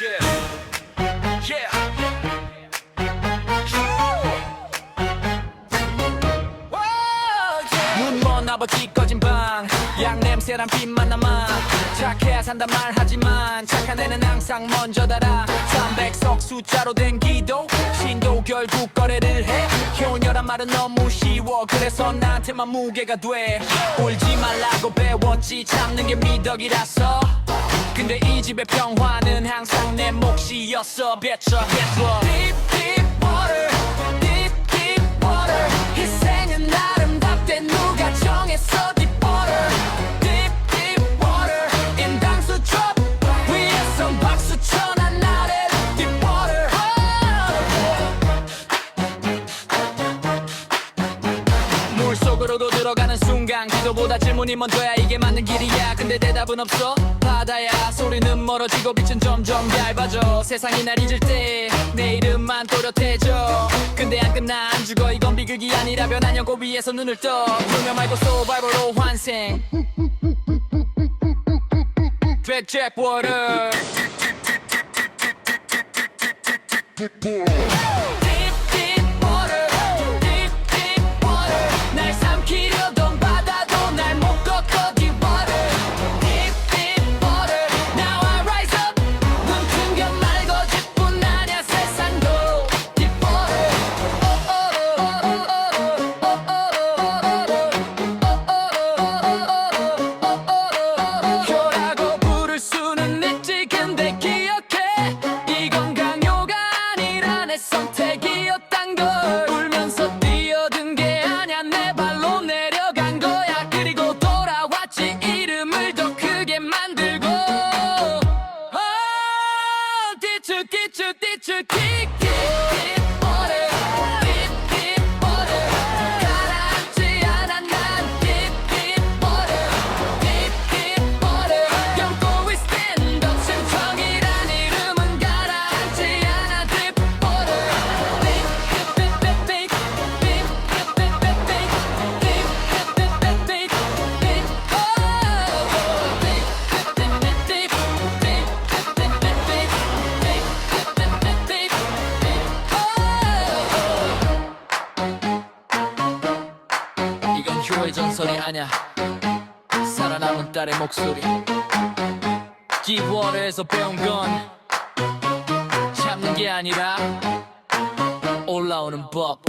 Yeah. Yeah. 눈먼 아버지 꺼진 방. 양냄새랑 빛만 남아. 착해야 산단 말 하지만 착한 애는 항상 먼저 달아. 300석 숫자로 된 기도. 신도 결국 거래를 해. 효녀란 말은 너무 쉬워. 그래서 나한테만 무게가 돼. 울지 말라고 배웠지. 참는 게 미덕이라서 근데 이 집의 평화는 항상 내 몫이었어. 뱉어 속으로도 들어가는 순간 기도보다 질문이 먼저야 이게 맞는 길이야 근데 대답은 없어 바다야 소리는 멀어지고 빛은 점점 얇아져 세상이 날 잊을 때 내 이름만 또렷해져 근데 안 끝나 안 죽어 이건 비극이 아니라 변한 연고 위에서 눈을 떠 불면 말고 서바이벌로 환생 백잭 워터 있지 근데 기억해. 이건 강요가 아니라 내 선택이었단 걸. 울면서 뛰어든 게 아냐 내 발로 내려간 거야. 그리고 돌아왔지. 이름을 더 크게 만들고. 어, 뒤축 뒤축 뒤축 킥 이건 교회 전설이 아냐 살아남은 딸의 목소리. 딥워터에서 배운 건 참는 게 아니라 올라오는 법